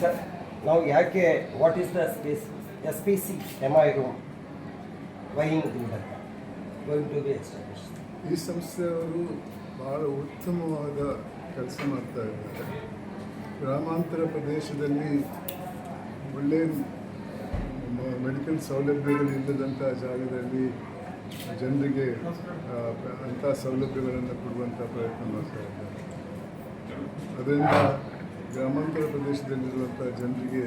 Sir ನಾವು ಯಾಕೆ what is the space S P C M I room vying going to be ಈ ಸಂಸ್ಥೆಯವರು ಬಹಳ ಉತ್ತಮವಾದ ಕೆಲಸ ಮಾಡ್ತಾ ಇದ್ದಾರೆ. ಗ್ರಾಮಾಂತರ ಪ್ರದೇಶದಲ್ಲಿ ಒಳ್ಳೆಯ ಮೆಡಿಕಲ್ ಸೌಲಭ್ಯಗಳು ಇಲ್ಲದಂಥ ಜಾಗದಲ್ಲಿ ಜನರಿಗೆ ಅಂಥ ಸೌಲಭ್ಯಗಳನ್ನು ಕೊಡುವಂಥ ಪ್ರಯತ್ನ ಮಾಡ್ತಾ ಇದ್ದಾರೆ. ಅದರಿಂದ ಗ್ರಾಮಾಂತರ ಪ್ರದೇಶದಲ್ಲಿರುವಂಥ ಜನರಿಗೆ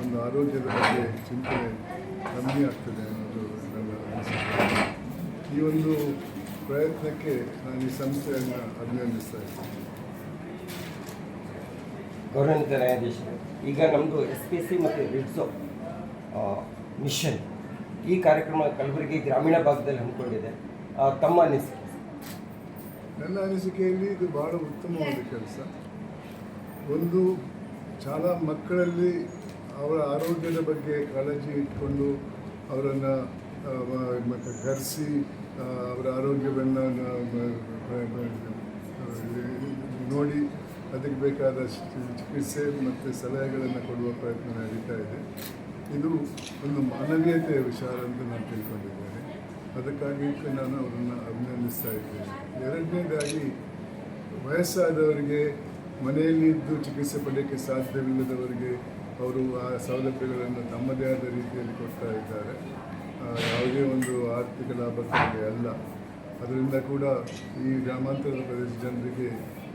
ಒಂದು ಆರೋಗ್ಯದ ಬಗ್ಗೆ ಚಿಂತನೆ ಕಮ್ಮಿ ಆಗ್ತದೆ ಅನ್ನೋದು ನನ್ನ ಅನಿಸಿಕೆ. ಈ ಒಂದು ಪ್ರಯತ್ನಕ್ಕೆ ನಾನು ಈ ಸಂಸ್ಥೆಯನ್ನು ಅಭಿನಂದಿಸ್ತಾ ಇದ್ದೀನಿ. ಗೌರವಾನ್ವಿತ ನ್ಯಾಯಾಧೀಶರು ಈಗ ನಮ್ಮದು ಎಸ್ ಪಿ ಸಿ ಮತ್ತು ರಿಡ್ಸೋ ಮಿಷನ್ ಈ ಕಾರ್ಯಕ್ರಮ ಕಲಬುರಗಿ ಗ್ರಾಮೀಣ ಭಾಗದಲ್ಲಿ ಹಮ್ಮಿಕೊಂಡಿದೆ. ತಮ್ಮ ಅನಿಸಿಕೆ? ನನ್ನ ಅನಿಸಿಕೆಯಲ್ಲಿ ಇದು ಬಹಳ ಉತ್ತಮವಾದ ಕೆಲಸ. ಒಂದು ಶಾಲಾ ಮಕ್ಕಳಲ್ಲಿ ಅವರ ಆರೋಗ್ಯದ ಬಗ್ಗೆ ಕಾಳಜಿ ಇಟ್ಕೊಂಡು ಅವರನ್ನು ಕರೆಸಿ ಅವರ ಆರೋಗ್ಯವನ್ನು ನೋಡಿ ಅದಕ್ಕೆ ಬೇಕಾದ ಚಿಕಿತ್ಸೆ ಮತ್ತು ಸಲಹೆಗಳನ್ನು ಕೊಡುವ ಪ್ರಯತ್ನ ನಡೀತಾ ಇದೆ. ಇದು ಒಂದು ಮಾನವೀಯತೆಯ ವಿಚಾರ ಅಂತ ನಾನು ತಿಳ್ಕೊಂಡಿದ್ದೇನೆ. ಅದಕ್ಕಾಗಿ ನಾನು ಅವರನ್ನು ಅಭಿನಂದಿಸ್ತಾ ಇದ್ದೇನೆ. ಎರಡನೇದಾಗಿ, ವಯಸ್ಸಾದವರಿಗೆ ಮನೆಯಲ್ಲಿ ಇದ್ದು ಚಿಕಿತ್ಸೆ ಪಡೆಯೋಕ್ಕೆ ಸಾಧ್ಯವಿಲ್ಲದವರಿಗೆ ಅವರು ಆ ಸೌಲಭ್ಯಗಳನ್ನು ತಮ್ಮದೇ ಆದ ರೀತಿಯಲ್ಲಿ ಕೊಡ್ತಾ ಇದ್ದಾರೆ. ಯಾವುದೇ ಒಂದು ಆರ್ಥಿಕ ಲಾಭಕ್ಕಾಗಿ ಅಲ್ಲ. ಅದರಿಂದ ಕೂಡ ಈ ಗ್ರಾಮಾಂತರ ಪ್ರದೇಶ ಜನರಿಗೆ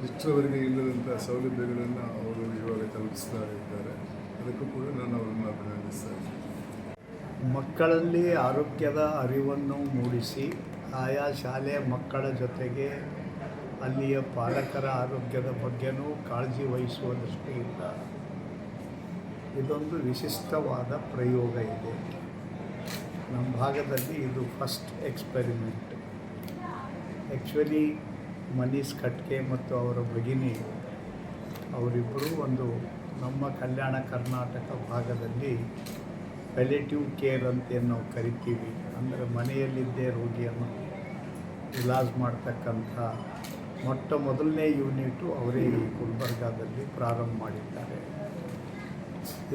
ಇಷ್ಟರವರೆಗೆ ಇಲ್ಲದಂಥ ಸೌಲಭ್ಯಗಳನ್ನು ಅವರು ಇವಾಗ ತಲುಪಿಸ್ತಾ ಇದ್ದಾರೆ. ಅದಕ್ಕೂ ಕೂಡ ನಾನು ಅವರನ್ನು ಅಭಿನಂದಿಸ್ತಾ ಮಕ್ಕಳಲ್ಲಿ ಆರೋಗ್ಯದ ಅರಿವನ್ನು ಮೂಡಿಸಿ ಆಯಾ ಶಾಲೆಯ ಮಕ್ಕಳ ಜೊತೆಗೆ ಅಲ್ಲಿಯ ಪಾಲಕರ ಆರೋಗ್ಯದ ಬಗ್ಗೆನೂ ಕಾಳಜಿ ವಹಿಸುವ ದೃಷ್ಟಿಯಿಂದ ಇದೊಂದು ವಿಶಿಷ್ಟವಾದ ಪ್ರಯೋಗ ಇದೆ. ನಮ್ಮ ಭಾಗದಲ್ಲಿ ಇದು ಫಸ್ಟ್ ಎಕ್ಸ್ಪೆರಿಮೆಂಟ್. ಆ್ಯಕ್ಚುಲಿ ಮನೀಶ್ ಖಟ್ಗೆ ಮತ್ತು ಅವರ ಭಗಿನಿ ಅವರಿಬ್ಬರು ಒಂದು ನಮ್ಮ ಕಲ್ಯಾಣ ಕರ್ನಾಟಕ ಭಾಗದಲ್ಲಿ ಪೆಲೆಟಿವ್ ಕೇರ್ ಅಂತ ಏನು ನಾವು ಕರಿತೀವಿ. ಅಂದರೆ ಮನೆಯಲ್ಲಿದ್ದೇ ರೋಗಿಯನ್ನು ಇಲಾಜ್ ಮಾಡ್ತಕ್ಕಂಥ ಮೊಟ್ಟ ಮೊದಲನೇ ಯೂನಿಟು ಅವರೇ ಗುಲ್ಬರ್ಗಾದಲ್ಲಿ ಪ್ರಾರಂಭ ಮಾಡಿದ್ದಾರೆ.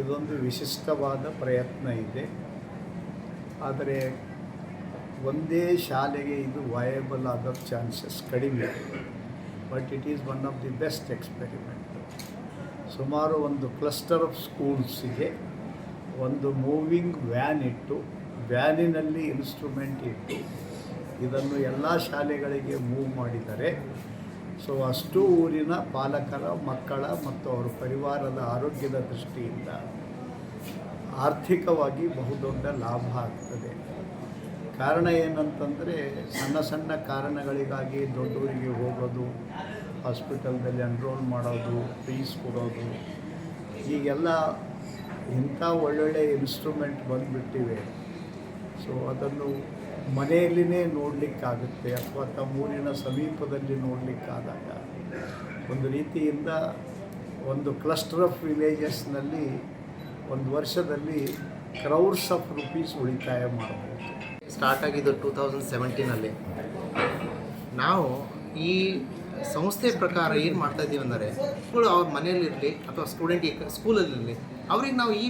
ಇದೊಂದು ವಿಶಿಷ್ಟವಾದ ಪ್ರಯತ್ನ ಇದೆ. ಆದರೆ ಒಂದೇ ಶಾಲೆಗೆ ಇದು ವಯಬಲ್ ಆದ ಚಾನ್ಸಸ್ ಕಡಿಮೆ. But it is one of the best experiment ಸುಮಾರು ಒಂದು ಕ್ಲಸ್ಟರ್ ಆಫ್ ಸ್ಕೂಲ್ಸಿಗೆ ಒಂದು ಮೂವಿಂಗ್ ವ್ಯಾನ್ ಇಟ್ಟು ವ್ಯಾನಿನಲ್ಲಿ ಇನ್ಸ್ಟ್ರೂಮೆಂಟ್ ಇಟ್ಟು, ಇದನ್ನು ಎಲ್ಲ ಶಾಲೆಗಳಿಗೆ ಮೂವ್ ಮಾಡಿದರೆ ಸೊ ಅಷ್ಟು ಊರಿನ ಪಾಲಕರ, ಮಕ್ಕಳ ಮತ್ತು ಅವರ ಪರಿವಾರದ ಆರೋಗ್ಯದ ದೃಷ್ಟಿಯಿಂದ ಆರ್ಥಿಕವಾಗಿ ಬಹುದೊಡ್ಡ ಲಾಭ ಆಗ್ತದೆ. ಕಾರಣ ಏನಂತಂದರೆ, ಸಣ್ಣ ಸಣ್ಣ ಕಾರಣಗಳಿಗಾಗಿ ದೊಡ್ಡವರಿಗೆ ಹೋಗೋದು, ಹಾಸ್ಪಿಟಲ್ದಲ್ಲಿ ಎನ್ರೋಲ್ ಮಾಡೋದು ಫೀಸ್ ಕೊಡೋದು ಈಗೆಲ್ಲ ಇಂಥ ಒಳ್ಳೊಳ್ಳೆ ಇನ್ಸ್ಟ್ರೂಮೆಂಟ್ ಬಂದುಬಿಟ್ಟಿವೆ. ಸೊ ಅದನ್ನು ಮನೆಯಲ್ಲಿನೇ ನೋಡಲಿಕ್ಕಾಗುತ್ತೆ ಅಥವಾ ತಮ್ಮೂರಿನ ಸಮೀಪದಲ್ಲಿ ನೋಡಲಿಕ್ಕಾದಾಗ ಒಂದು ರೀತಿಯಿಂದ ಒಂದು ಕ್ಲಸ್ಟರ್ ಆಫ್ ವಿಲೇಜಸ್ನಲ್ಲಿ ಒಂದು ವರ್ಷದಲ್ಲಿ ಕ್ರೌಡ್ಸ್ ಆಫ್ ರುಪೀಸ್ ಉಳಿತಾಯ ಮಾಡಬಹುದು. ಸ್ಟಾರ್ಟ್ ಆಗಿದ್ದು ಟೂ ತೌಸಂಡ್ ಸೆವೆಂಟೀನಲ್ಲಿ ನಾವು ಈ ಸಂಸ್ಥೆ ಪ್ರಕಾರ ಏನು ಮಾಡ್ತಾ ಇದ್ದೀವಿ ಅಂದರೆ ಮಕ್ಕಳು ಅವ್ರ ಮನೆಯಲ್ಲಿರಲಿ ಅಥವಾ ಸ್ಟೂಡೆಂಟ್ ಸ್ಕೂಲಲ್ಲಿರಲಿ ಅವ್ರಿಗೆ ನಾವು ಈ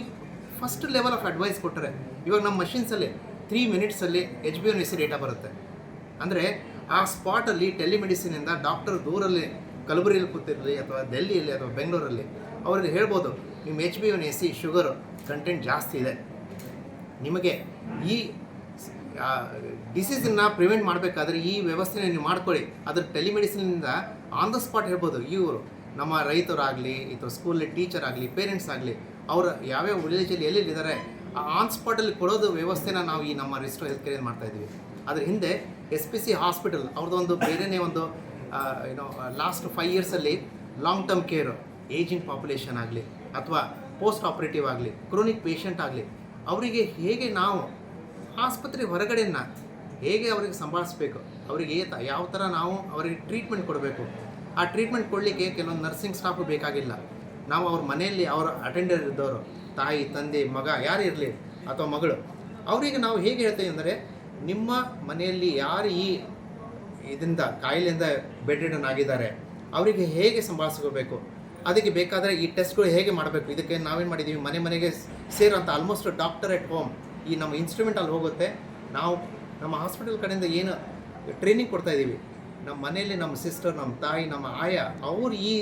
ಫಸ್ಟ್ ಲೆವೆಲ್ ಆಫ್ ಅಡ್ವೈಸ್ ಕೊಟ್ಟರೆ ಇವಾಗ ನಮ್ಮ ಮಷಿನ್ಸಲ್ಲಿ three ಮಿನಿಟ್ಸಲ್ಲಿ H B one S data ಬರುತ್ತೆ. ಅಂದರೆ ಆ ಸ್ಪಾಟಲ್ಲಿ ಟೆಲಿಮೆಡಿಸಿನಿಂದ ಡಾಕ್ಟರ್ ದೂರಲ್ಲಿ ಕಲಬುರಗಿಯಲ್ಲಿ ಕೂತಿರಲಿ ಅಥವಾ ದೆಲ್ಲಿಯಲ್ಲಿ ಅಥವಾ ಬೆಂಗಳೂರಲ್ಲಿ ಅವ್ರಿಗೆ ಹೇಳ್ಬೋದು ನಿಮ್ಮ H B one A C sugar content ಜಾಸ್ತಿ ಇದೆ. ನಿಮಗೆ ಈ ಡಿಸೀಸನ್ನು ಪ್ರಿವೆಂಟ್ ಮಾಡಬೇಕಾದ್ರೆ ಈ ವ್ಯವಸ್ಥೆನ ನೀವು ಮಾಡ್ಕೊಳ್ಳಿ. ಅದ್ರ ಟೆಲಿಮೆಡಿಸಿನಿಂದ ಆನ್ ದ ಸ್ಪಾಟ್ ಹೇಳ್ಬೋದು, ಇವರು ನಮ್ಮ ರೈತರಾಗಲಿ ಅಥವಾ ಸ್ಕೂಲಲ್ಲಿ ಟೀಚರ್ ಆಗಲಿ ಪೇರೆಂಟ್ಸ್ ಆಗಲಿ, ಅವರು ಯಾವ್ಯಾವ ವಿಲೇಜಲ್ಲಿ ಎಲ್ಲೆಲ್ಲಿದ್ದಾರೆ ಆ ಆನ್ ಸ್ಪಾಟಲ್ಲಿ ಕೊಡೋದು ವ್ಯವಸ್ಥೆನ ನಾವು ಈ ನಮ್ಮ ರಿಸ್ಟೋ ಹೆಲ್ತ್ ಕೇರ್ ಮಾಡ್ತಾ ಇದ್ದೀವಿ ಅದ್ರ ಹಿಂದೆ ಎಸ್ ಪಿ ಸಿ ಹಾಸ್ಪಿಟಲ್ ಅವ್ರದ್ದೊಂದು ಬೇರೆಯೇ ಒಂದು ಏನೋ last five ಇಯರ್ಸಲ್ಲಿ long term care ageing population ಆಗಲಿ ಅಥವಾ ಪೋಸ್ಟ್ ಆಪ್ರೇಟಿವ್ ಆಗಲಿ ಕ್ರೋನಿಕ್ ಪೇಷಂಟ್ ಆಗಲಿ, ಅವರಿಗೆ ಹೇಗೆ ನಾವು ಆಸ್ಪತ್ರೆ ಹೊರಗಡೆಯನ್ನು ಹೇಗೆ ಅವರಿಗೆ ಸಂಭಾಳಿಸ್ಬೇಕು, ಅವರಿಗೆ ಏತ, ಯಾವ ಥರ ನಾವು ಅವರಿಗೆ ಟ್ರೀಟ್ಮೆಂಟ್ ಕೊಡಬೇಕು, ಆ ಟ್ರೀಟ್ಮೆಂಟ್ ಕೊಡಲಿಕ್ಕೆ ಕೆಲವೊಂದು ನರ್ಸಿಂಗ್ ಸ್ಟಾಫು ಬೇಕಾಗಿಲ್ಲ. ನಾವು ಅವ್ರ ಮನೆಯಲ್ಲಿ ಅವರ ಅಟೆಂಡರ್ ಇದ್ದವರು ತಾಯಿ, ತಂದೆ, ಮಗ ಯಾರು ಇರಲಿ ಅಥವಾ ಮಗಳು, ಅವರಿಗೆ ನಾವು ಹೇಗೆ ಹೇಳ್ತೇವೆ ಅಂದರೆ ನಿಮ್ಮ ಮನೆಯಲ್ಲಿ ಯಾರು ಈ ಇದರಿಂದ, ಕಾಯಿಲೆಯಿಂದ ಬೆಡ್ ಆಗಿದ್ದಾರೆ, ಅವರಿಗೆ ಹೇಗೆ ಸಂಭಾಳಿಸ್ಕೋಬೇಕು? ಅದಕ್ಕೆ ಬೇಕಾದರೆ ಈ ಟೆಸ್ಟ್ಗಳು ಹೇಗೆ ಮಾಡಬೇಕು? ಇದಕ್ಕೆ ನಾವೇನು ಮಾಡಿದ್ದೀವಿ? ಮನೆ ಮನೆಗೆ ಸೇರೋಂಥ ಆಲ್ಮೋಸ್ಟ್ ಡಾಕ್ಟರ್ ಎಟ್ ಹೋಮ್ ಈ ನಮ್ಮ ಇನ್ಸ್ಟ್ರೂಮೆಂಟಲ್ಲಿ ಹೋಗುತ್ತೆ. ನಾವು ನಮ್ಮ ಹಾಸ್ಪಿಟಲ್ ಕಡೆಯಿಂದ ಏನು ಟ್ರೈನಿಂಗ್ ಕೊಡ್ತಾ ಇದ್ದೀವಿ? ನಮ್ಮ ಮನೆಯಲ್ಲಿ ನಮ್ಮ ಸಿಸ್ಟರ್ ನಮ್ಮ ತಾಯಿ, ನಮ್ಮ ಆಯ, ಅವರು ಈ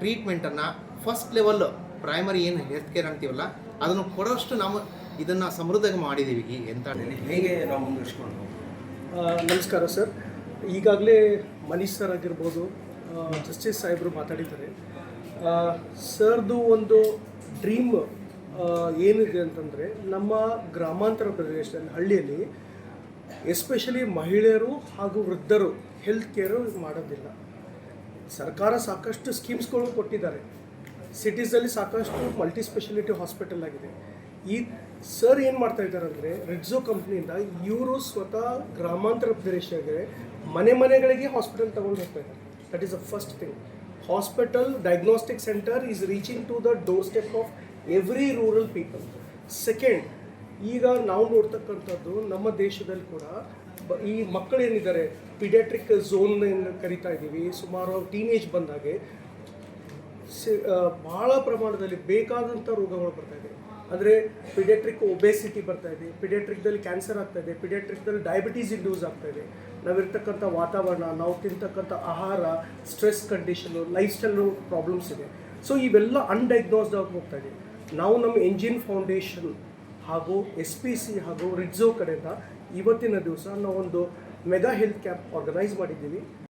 ಟ್ರೀಟ್ಮೆಂಟನ್ನು ಫಸ್ಟ್ ಲೆವೆಲ್ ಪ್ರೈಮರಿ ಏನು ಹೆಲ್ತ್ ಕೇರ್ ಅಂತೀವಲ್ಲ ಅದನ್ನು ಕೊಡೋಷ್ಟು ನಾವು ಇದನ್ನು ಸಮೃದ್ಧ ಮಾಡಿದ್ದೀವಿ ಎಂತ ಹೇಳಿ. ಹೇಗೆ ನಾವು ಮುಂದುವರಿಸ್ಕೊಂಡು ಆ, ನಮಸ್ಕಾರ ಸರ್. ಈಗಾಗಲೇ ಮನೀಶ್ ಸರ್ ಆಗಿರ್ಬೋದು ಜಸ್ಟಿಸ್ ಸಾಹೇಬರು ಮಾತಾಡಿದ್ದಾರೆ. ಆ, ಸರ್ದು ಒಂದು ಡ್ರೀಮ್ ಏನಿದೆ ಅಂತಂದರೆ ನಮ್ಮ ಗ್ರಾಮಾಂತರ ಪ್ರದೇಶದಲ್ಲಿ ಹಳ್ಳಿಯಲ್ಲಿ ಎಸ್ಪೆಷಲಿ ಮಹಿಳೆಯರು ಹಾಗೂ ವೃದ್ಧರು ಹೆಲ್ತ್ ಕೇರು ಮಾಡೋದಿಲ್ಲ. ಸರ್ಕಾರ ಸಾಕಷ್ಟು ಸ್ಕೀಮ್ಸ್ಗಳು ಕೊಟ್ಟಿದ್ದಾರೆ. ಸಿಟೀಸಲ್ಲಿ ಸಾಕಷ್ಟು ಮಲ್ಟಿ ಸ್ಪೆಷಾಲಿಟಿ ಹಾಸ್ಪಿಟಲ್ ಆಗಿದೆ. ಈ ಸರ್ ಏನು ಮಾಡ್ತಾ ಇದ್ದಾರೆ ಅಂದರೆ ರೆಡ್ಝೋ ಕಂಪ್ನಿಯಿಂದ ಇವರು ಸ್ವತಃ ಗ್ರಾಮಾಂತರ ಪ್ರದೇಶಗಳಿಗೆ ಮನೆ ಮನೆಗಳಿಗೆ ಹಾಸ್ಪಿಟಲ್ ತಗೊಂಡು ಹೋಗ್ತಾ ಇದ್ದಾರೆ. That is a first thing hospital diagnostic centre is reaching to the doorstep of every rural people second ಈಗ ನಾವು ನೋಡ್ತಕ್ಕಂಥದ್ದು ನಮ್ಮ ದೇಶದಲ್ಲಿ ಕೂಡ ಈ ಮಕ್ಕಳೇನಿದ್ದಾರೆ ಪಿಡಿಯಾಟ್ರಿಕ್ ಝೋನ್ ಕರಿತಾ ಇದ್ದೀವಿ ಸುಮಾರು ಟೀನೇಜ್ ಬಂದಾಗೆ ಭಾಳ ಪ್ರಮಾಣದಲ್ಲಿ ಬೇಕಾದಂಥ ರೋಗಗಳು ಬರ್ತಾ ಇದೆ. ಅಂದರೆ ಪಿಡಿಯಾಟ್ರಿಕ್ ಒಬೆಸಿಟಿ ಬರ್ತಾ ಇದೆ ಪಿಡಿಯಾಟ್ರಿಕ್ದಲ್ಲಿ ಕ್ಯಾನ್ಸರ್ ಆಗ್ತಾ ಇದೆ ಪಿಡಿಯಾಟ್ರಿಕ್ದಲ್ಲಿ ಡಯಾಬಿಟೀಸ್ ಇಂಡ್ಯೂಸ್ ಆಗ್ತಾ ಇದೆ. ನಾವಿರ್ತಕ್ಕಂಥ ವಾತಾವರಣ, ನಾವು ತಿಂತಕ್ಕಂಥ ಆಹಾರ stress condition lifestyle problems ಇದೆ. ಸೊ ಇವೆಲ್ಲ ಅನ್ಡೈಗ್ನೋಸ್ಡ್ ಆಗಿ ಹೋಗ್ತಾ ಇದೆ. ನಾವು ನಮ್ಮ ಎಂಜಿನ್ ಫೌಂಡೇಶನ್ ಹಾಗೂ ಎಸ್ ಪಿ ಸಿ ಹಾಗೂ ರಿಡ್ಝೋ ಕಡೆಯಿಂದ ಇವತ್ತಿನ ದಿವಸ ನಾವೊಂದು ಮೆಗಾ ಹೆಲ್ತ್ ಕ್ಯಾಂಪ್ ಆರ್ಗನೈಸ್ ಮಾಡಿದ್ದೀವಿ.